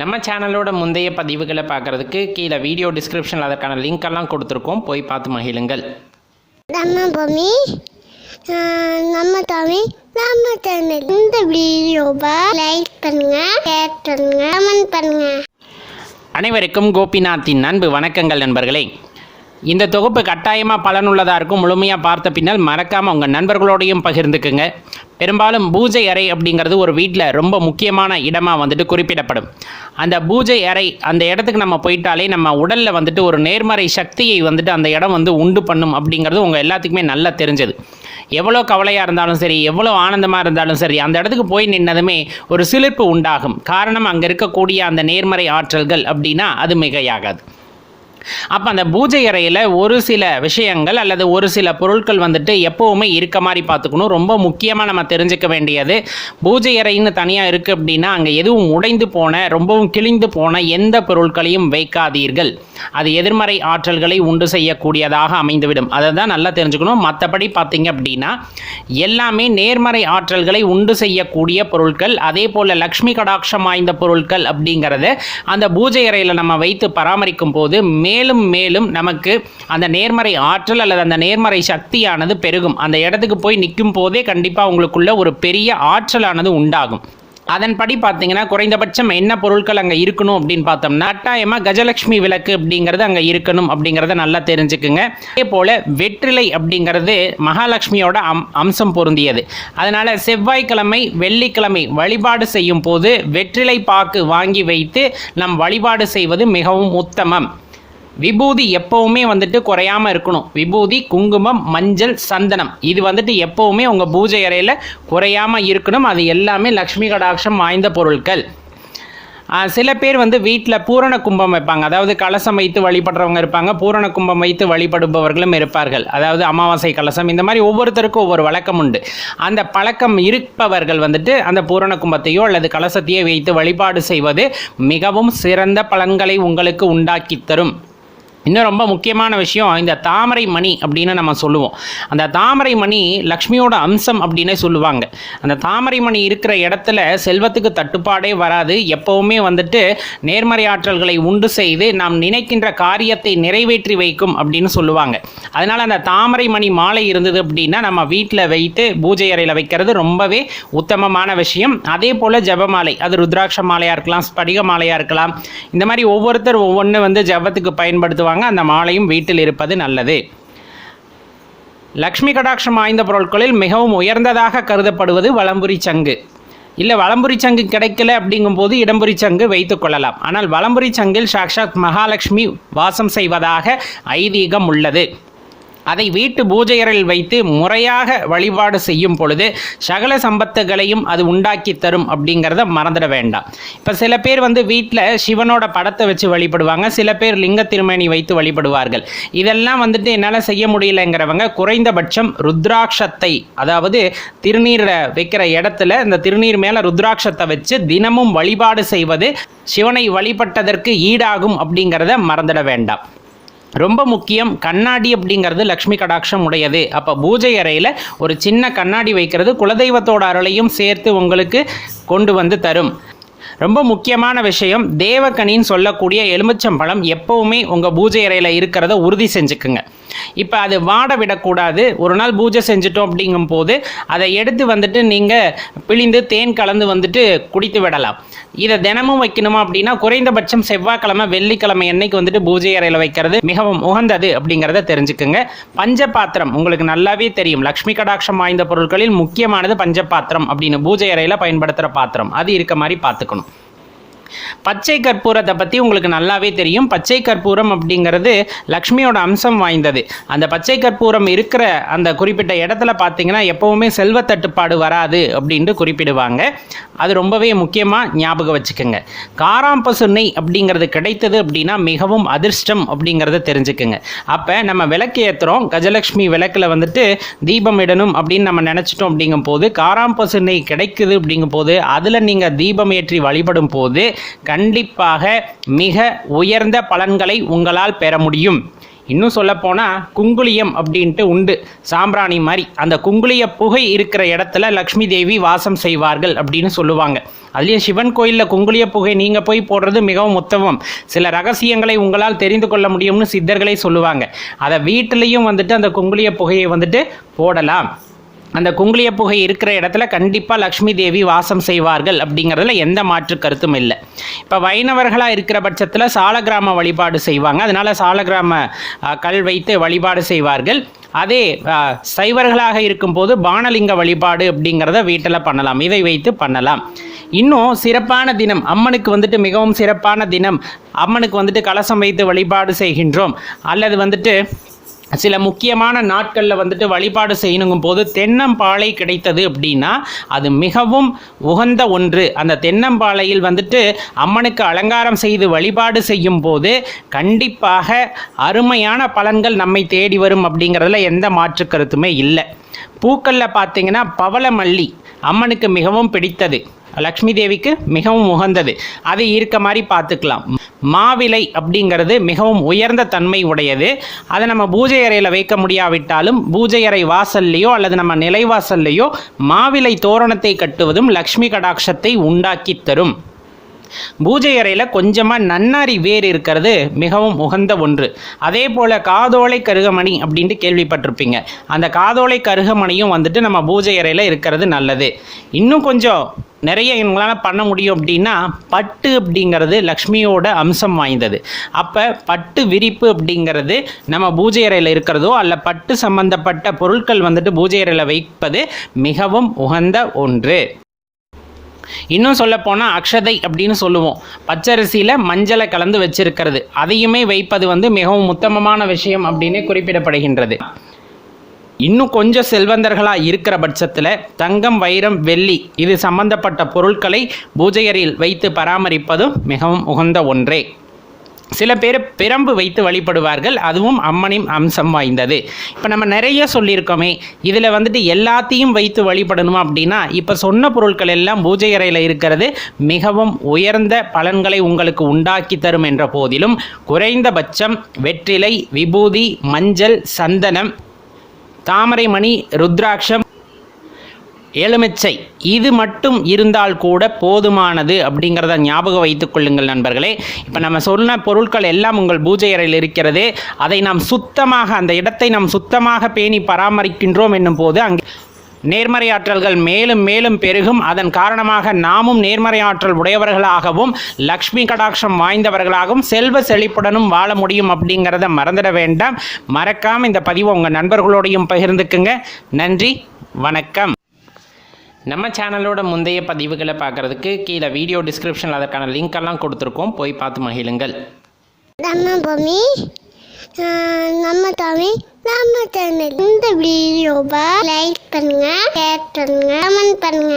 நம்ம சேனலோட முந்தைய பதிவுகளை பார்க்குறதுக்கு கீழே வீடியோ டிஸ்கிரிப்ஷனில் அதற்கான லிங்க் எல்லாம் கொடுத்துருக்கோம். போய் பார்த்து மகிழுங்கள். நம்ம பூமி நம்ம தமிழ் நம்ம சேனல் இந்த வீடியோவை லைக் பண்ணுங்க ஷேர் பண்ணுங்க கமெண்ட் பண்ணுங்க. அனைவருக்கும் கோபிநாத்தின் அன்பு வணக்கங்கள் நண்பர்களே. இந்த தொகுப்பு கட்டாயமாக பலனுள்ளதாக இருக்கும் முழுமையாக பார்த்த பின்னால் மறக்காமல் உங்கள் நண்பர்களோடையும் பகிர்ந்துக்குங்க. பெரும்பாலும் பூஜை அறை அப்படிங்கிறது ஒரு வீட்டில் ரொம்ப முக்கியமான இடமாக வந்துட்டு குறிப்பிடப்படும். அந்த பூஜை அறை அந்த இடத்துக்கு நம்ம போயிட்டாலே நம்ம உடலில் வந்துட்டு ஒரு நேர்மறை சக்தியை வந்துட்டு அந்த இடம் வந்து உண்டு பண்ணும் அப்படிங்கிறது உங்கள் எல்லாத்துக்குமே நல்லா தெரிஞ்சது. எவ்வளோ கவலையாக இருந்தாலும் சரி எவ்வளோ ஆனந்தமாக இருந்தாலும் சரி அந்த இடத்துக்கு போய் நின்னதுமே ஒரு சிலிர்ப்பு உண்டாகும். காரணம் அங்கே இருக்கக்கூடிய அந்த நேர்மறை ஆற்றல்கள் அப்படின்னா அது மிகையாகாது. அப்போ அந்த பூஜை அறையில் ஒரு சில விஷயங்கள் அல்லது ஒரு சில பொருட்கள் வந்துட்டு எப்போவுமே இருக்க மாதிரி பார்த்துக்கணும். ரொம்ப முக்கியமாக நம்ம தெரிஞ்சுக்க வேண்டியது பூஜை அறைன்னு தனியாக இருக்குது அப்படின்னா அங்கே எதுவும் உடைந்து போன ரொம்பவும் கிழிந்து போன எந்த பொருட்களையும் வைக்காதீர்கள். அது எதிர்மறை ஆற்றல்களை உண்டு செய்யக்கூடியதாக அமைந்துவிடும். அதை தான் நல்லா தெரிஞ்சுக்கணும். மற்றபடி பார்த்தீங்க அப்படின்னா எல்லாமே நேர்மறை ஆற்றல்களை உண்டு செய்யக்கூடிய பொருட்கள் அதே போல் லக்ஷ்மி கடாட்சம் வாய்ந்த பொருட்கள் அப்படிங்கிறத அந்த பூஜை அறையில் நம்ம வைத்து பராமரிக்கும் போது மேலும் மேலும் நமக்கு அந்த நேர்மறை ஆற்றல் அல்லது அந்த நேர்மறை சக்தியானது பெருகும். அந்த இடத்துக்கு போய் நிற்கும் போதே கண்டிப்பாக உங்களுக்குள்ள ஒரு பெரிய ஆற்றலானது உண்டாகும். அதன்படி பார்த்தீங்கன்னா குறைந்தபட்சம் என்ன பொருட்கள் அங்கே இருக்கணும் அப்படின்னு பார்த்தோம்னா கட்டாயமாக கஜலட்சுமி விளக்கு அப்படிங்கிறது அங்கே இருக்கணும் அப்படிங்கிறத நல்லா தெரிஞ்சுக்குங்க. அதே போல் வெற்றிலை அப்படிங்கிறது மகாலட்சுமியோட அம் அம்சம் பொருந்தியது. அதனால் செவ்வாய்க்கிழமை வெள்ளிக்கிழமை வழிபாடு செய்யும் போது வெற்றிலை பாக்கு வாங்கி வைத்து நம் வழிபாடு செய்வது மிகவும் உத்தமம். விபூதி எப்பவுமே வந்துட்டு குறையாம இருக்கணும். விபூதி குங்குமம் மஞ்சள் சந்தனம். இது வந்துட்டு எப்பவுமே உங்க பூஜை அறையில் குறையாம இருக்கணும். அது எல்லாமே லக்ஷ்மி கடாட்சம் வாய்ந்த பொருட்கள். சில பேர் வந்து வீட்டில் பூரண கும்பம் வைப்பாங்க. அதாவது கலசம் வைத்து வழிபடுறவங்க இருப்பாங்க. பூரண கும்பம் வைத்து வழிபடுபவர்களும் இருப்பார்கள். அதாவது அமாவாசை கலசம் இந்த மாதிரி ஒவ்வொருத்தருக்கும் ஒவ்வொரு வழக்கம் உண்டு. அந்த பழக்கம் இருப்பவர்கள் வந்துட்டு அந்த பூரண கும்பத்தையோ அல்லது கலசத்தையோ வைத்து வழிபாடு செய்வது மிகவும் சிறந்த பலன்களை உங்களுக்கு உண்டாக்கி தரும். இன்னும் ரொம்ப முக்கியமான விஷயம் இந்த தாமரை மணி அப்படின்னு நம்ம சொல்லுவோம். அந்த தாமரை மணி லக்ஷ்மியோட அம்சம் அப்படின்னே சொல்லுவாங்க. அந்த தாமரை மணி இருக்கிற இடத்துல செல்வத்துக்கு தட்டுப்பாடே வராது. எப்பவுமே வந்துட்டு நேர்மறை ஆற்றல்களை உண்டு செய்து நாம் நினைக்கின்ற காரியத்தை நிறைவேற்றி வைக்கும் அப்படின்னு சொல்லுவாங்க. அதனால் அந்த தாமரை மணி மாலை இருந்தது அப்படின்னா நம்ம வீட்டில் வைத்து பூஜை அறையில் வைக்கிறது ரொம்பவே உத்தமமான விஷயம். அதே போல் ஜபமாலை அது ருத்ராட்ச மாலையாக இருக்கலாம் ஸ்படிக மாலையாக இருக்கலாம். இந்த மாதிரி ஒவ்வொருத்தர் ஒவ்வொன்று வந்து ஜெபத்துக்கு பயன்படுத்துவாங்க. அந்த மாலையும் வீட்டில் இருப்பது நல்லது. லக்ஷ்மி கடாட்சம் வாய்ந்த பொருட்களில் மிகவும் உயர்ந்ததாக கருதப்படுவது வலம்புரி சங்கு. இல்லை வலம்புரி சங்கு கிடைக்கல அப்படிங்கும்போது இடம்புரி சங்கு வைத்துக் கொள்ளலாம். ஆனால் வலம்புரி சங்கில் சாக்ஷாத் மகாலட்சுமி வாசம் செய்வதாக ஐதீகம் உள்ளது. அதை வீட்டு பூஜை வைத்து முறையாக வழிபாடு செய்யும் பொழுது சகல சம்பத்துகளையும் அது உண்டாக்கி தரும் அப்படிங்கிறத மறந்துட வேண்டாம். இப்போ சில பேர் வந்து வீட்டில் சிவனோட படத்தை வச்சு வழிபடுவாங்க சில பேர் லிங்க திருமணி வைத்து வழிபடுவார்கள். இதெல்லாம் வந்துட்டு என்னால் செய்ய முடியலைங்கிறவங்க குறைந்தபட்சம் ருத்ராட்சத்தை அதாவது திருநீரை வைக்கிற இடத்துல இந்த திருநீர் மேலே ருத்ராட்சத்தை வச்சு தினமும் வழிபாடு செய்வது சிவனை வழிபட்டதற்கு ஈடாகும் அப்படிங்கிறத மறந்துட வேண்டாம். ரொம்ப முக்கியம் கண்ணாடி அப்படிங்கிறது லக்ஷ்மி கடாட்சம் உடையது. அப்போ பூஜை அறையில் ஒரு சின்ன கண்ணாடி வைக்கிறது குலதெய்வத்தோட அருளையும் சேர்த்து உங்களுக்கு கொண்டு வந்து தரும். ரொம்ப முக்கியமான விஷயம் தேவக்கனின்னு சொல்லக்கூடிய எலுமிச்சம்பழம் எப்பவுமே உங்கள் பூஜை அறையில் இருக்கிறத உறுதி செஞ்சுக்குங்க. இப்போ அது வாட விடக்கூடாது. ஒரு நாள் பூஜை செஞ்சுட்டோம் அப்படிங்கும் போது அதை எடுத்து வந்துட்டு நீங்கள் பிழிந்து தேன் கலந்து வந்துட்டு குடித்து விடலாம். இதை தினமும் வைக்கணுமா அப்படின்னா குறைந்தபட்சம் செவ்வாய்க்கிழமை வெள்ளிக்கிழமை என்னைக்கு வந்துட்டு பூஜை அறையில் வைக்கிறது மிகவும் உகந்தது அப்படிங்கிறத தெரிஞ்சுக்குங்க. பஞ்சபாத்திரம் உங்களுக்கு நல்லாவே தெரியும். லக்ஷ்மி கடாட்சம் வாய்ந்த பொருட்களில் முக்கியமானது பஞ்சபாத்திரம் அப்படின்னு பூஜை அறையில் பயன்படுத்துகிற பாத்திரம். அது இருக்க மாதிரி பார்த்துக்கணும். பச்சை கற்பூரத்தை பற்றி உங்களுக்கு நல்லாவே தெரியும். பச்சை கற்பூரம் அப்படிங்கிறது லக்ஷ்மியோட அம்சம் வாய்ந்தது. அந்த பச்சை கற்பூரம் இருக்கிற அந்த குறிப்பிட்ட இடத்துல பார்த்தீங்கன்னா எப்போவுமே செல்வ தட்டுப்பாடு வராது அப்படின்ட்டு குறிப்பிடுவாங்க. அது ரொம்பவே முக்கியமாக ஞாபகம் வச்சுக்கோங்க. காராம்பசு நெய் அப்படிங்கிறது கிடைத்தது அப்படின்னா மிகவும் அதிர்ஷ்டம் அப்படிங்கிறத தெரிஞ்சுக்குங்க. அப்போ நம்ம விளக்கு ஏற்றுறோம் கஜலட்சுமி விளக்கில் வந்துட்டு தீபம் இடணும் அப்படின்னு நம்ம நினச்சிட்டோம் அப்படிங்கும் போது காராம்பசு நெய் கிடைக்குது அப்படிங்கும் போது அதில் நீங்கள் தீபம் ஏற்றி வழிபடும் போது கண்டிப்பாக மிக உயர்ந்த பலன்களை உங்களால் பெற முடியும். இன்னும் சொல்லப்போனால் குங்குளியம் அப்படின்ட்டு உண்டு. சாம்பிராணி மாதிரி. அந்த குங்குளிய புகை இருக்கிற இடத்துல லக்ஷ்மி தேவி வாசம் செய்வார்கள் அப்படின்னு சொல்லுவாங்க. அதுலேயும் சிவன் கோயிலில் குங்குளிய புகை நீங்கள் போய் போடுறது மிகவும் உத்தமம். சில ரகசியங்களை உங்களால் தெரிந்து கொள்ள முடியும்னு சித்தர்களே சொல்லுவாங்க. அதை வீட்டிலையும் வந்துட்டு அந்த குங்குளிய புகையை வந்துட்டு போடலாம். அந்த குங்குளிய புகை இருக்கிற இடத்துல கண்டிப்பாக லக்ஷ்மி தேவி வாசம் செய்வார்கள் அப்படிங்கிறதுல எந்த மாற்று கருத்தும் இல்லை. இப்போ வைணவர்களாக இருக்கிற பட்சத்தில் சாலகிராம வழிபாடு செய்வாங்க. அதனால் சாலகிராம கல் வைத்து வழிபாடு செய்வார்கள். அதே சைவர்களாக இருக்கும்போது பானலிங்க வழிபாடு அப்படிங்கிறத வீட்டில் பண்ணலாம். இதை வைத்து பண்ணலாம். இன்னும் சிறப்பான தினம் அம்மனுக்கு வந்துட்டு மிகவும் சிறப்பான தினம். அம்மனுக்கு வந்துட்டு கலசம் வைத்து வழிபாடு செய்கின்றோம். அல்லது வந்துட்டு சில முக்கியமான நாட்களில் வந்துட்டு வழிபாடு செய்யணுங்கும் போது தென்னம்பாளை கிடைத்தது அப்படின்னா அது மிகவும் உகந்த ஒன்று. அந்த தென்னம்பாளையில் வந்துட்டு அம்மனுக்கு அலங்காரம் செய்து வழிபாடு செய்யும் போது கண்டிப்பாக அருமையான பலன்கள் நம்மை தேடி வரும் அப்படிங்கிறதுல எந்த மாற்று கருத்துமே இல்லை. பூக்களில் பார்த்தீங்கன்னா பவளமல்லி அம்மனுக்கு மிகவும் பிடித்தது. லக்ஷ்மி தேவிக்கு மிகவும் உகந்தது. அது இருக்க மாதிரி பார்த்துக்கலாம். மாவிலை அப்படிங்கிறது மிகவும் உயர்ந்த தன்மை உடையது. அதை நம்ம பூஜை அறையில் வைக்க முடியாவிட்டாலும் பூஜை அறை வாசல்லையோ அல்லது நம்ம நிலைவாசல்லையோ மாவிலை தோரணத்தை கட்டுவதும் லக்ஷ்மி கடாட்சத்தை உண்டாக்கி தரும். பூஜை அறையில் கொஞ்சமாக நன்னாரி வேர் இருக்கிறது மிகவும் உகந்த ஒன்று. அதே போல் காதோலை கருகமணி அப்படின்ட்டு கேள்விப்பட்டிருப்பீங்க. அந்த காதோலை கருகமணியும் வந்துட்டு நம்ம பூஜை அறையில் இருக்கிறது நல்லது. இன்னும் கொஞ்சம் நிறைய எங்களால் பண்ண முடியும் அப்படின்னா பட்டு அப்படிங்கிறது லக்ஷ்மியோட அம்சம் வாய்ந்தது. அப்போ பட்டு விரிப்பு அப்படிங்கிறது நம்ம பூஜை அறையில் இருக்கிறதோ அல்ல பட்டு சம்பந்தப்பட்ட பொருட்கள் வந்துட்டு பூஜை அறையில் வைப்பது மிகவும் உகந்த ஒன்று. இன்னும் சொல்ல போனால் அக்ஷதை அப்படின்னு சொல்லுவோம். பச்சரிசியில் மஞ்சளை கலந்து வச்சிருக்கிறது. அதையுமே வைப்பது வந்து மிகவும் உத்தமமான விஷயம் அப்படின்னு குறிப்பிடப்படுகின்றது. இன்னும் கொஞ்சம் செல்வந்தர்களாக இருக்கிற பட்சத்தில் தங்கம் வைரம் வெள்ளி இது சம்பந்தப்பட்ட பொருட்களை பூஜையறையில் வைத்து பராமரிப்பதும் மிகவும் உகந்த ஒன்றே. சில பேர் பிரம்பு வைத்து வழிபடுவார்கள். அதுவும் அம்மனின் அம்சம் வாய்ந்தது. இப்போ நம்ம நிறைய சொல்லியிருக்கோமே இதில் வந்துட்டு எல்லாத்தையும் வைத்து வழிபடணும் அப்படின்னா இப்போ சொன்ன பொருட்கள் எல்லாம் பூஜை அறையில் இருக்கிறது மிகவும் உயர்ந்த பலன்களை உங்களுக்கு உண்டாக்கி தரும் என்ற போதிலும் குறைந்தபட்சம் வெற்றிலை விபூதி மஞ்சள் சந்தனம் தாமரைமணி ருத்ராட்சம் எலுமிச்சை இது மட்டும் இருந்தால் கூட போதுமானது அப்படிங்கிறத ஞாபகம் வைத்துக் கொள்ளுங்கள் நண்பர்களே. இப்போ நம்ம சொன்ன பொருட்கள் எல்லாம் உங்கள் பூஜை அறையில் இருக்கிறது. அதை நாம் சுத்தமாக அந்த இடத்தை நாம் சுத்தமாக பேணி பராமரிக்கின்றோம் என்னும் போது அங்கே நேர்மறை ஆற்றல்கள் மேலும் மேலும் பெருகும். அதன் காரணமாக நாமும் நேர்மறை ஆற்றல் உடையவர்களாகவும் லக்ஷ்மி கடாட்சம் வாய்ந்தவர்களாகவும் செல்வ செழிப்புடனும் வாழ முடியும் அப்படிங்கிறத மறந்துட வேண்டாம். மறக்காமல் இந்த பதிவை உங்கள் நண்பர்களோடையும் பகிர்ந்துக்குங்க. நன்றி வணக்கம். நம்ம சேனலோட முந்தைய பதிவுகளை பார்க்குறதுக்கு கீழே வீடியோ டிஸ்கிரிப்ஷனில் அதற்கான லிங்க் எல்லாம் கொடுத்துருக்கோம். போய் பார்த்து மகிழுங்கள். நம்ம பூமி நம்ம தமிழ் நம்ம தமிழ் இந்த வீடியோவை லைக் பண்ணுங்க ஷேர் பண்ணுங்க கமெண்ட் பண்ணுங்க.